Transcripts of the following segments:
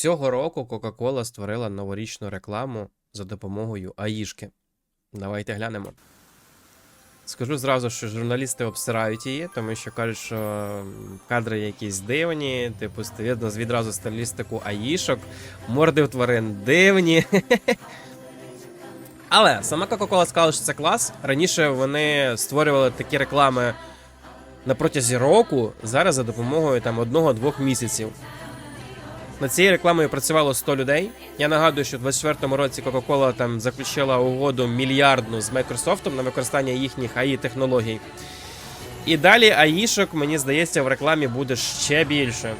Цього року Coca-Cola створила новорічну рекламу за допомогою АІшки. Давайте глянемо. Скажу зразу, що журналісти обсирають її, тому що кажуть, що кадри якісь дивні, типу, видно відразу стилістику аїшок, морди в тварин дивні. Але сама Coca-Cola сказала, що це клас. Раніше вони створювали такі реклами на протязі року, зараз за допомогою там одного-двох місяців. Над цією рекламою працювало 100 людей. Я нагадую, що в 24-му році Coca-Cola там заключила угоду мільярдну з Microsoft на використання їхніх AI технологій. І далі аїшок, мені здається, в рекламі буде ще більше.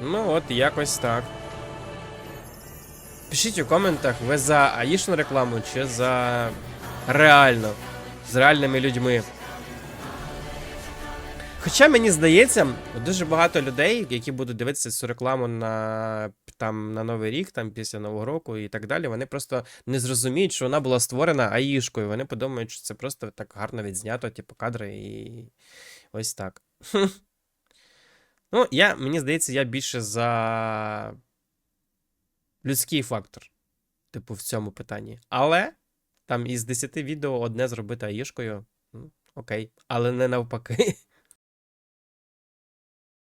Ну от, якось так. Пишіть у коментах, ви за аїшну рекламу чи за реально, з реальними людьми. Хоча мені здається, дуже багато людей, які будуть дивитися цю рекламу на, там, на Новий рік, там, після Нового року і так далі, вони просто не зрозуміють, що вона була створена аїшкою. Вони подумають, що це просто так гарно відзнято, типу, кадри і ось так. Ну, я, мені здається, я більше за людський фактор, типу, в цьому питанні. Але там із 10 відео одне зробити аїшкою. Окей, але не навпаки.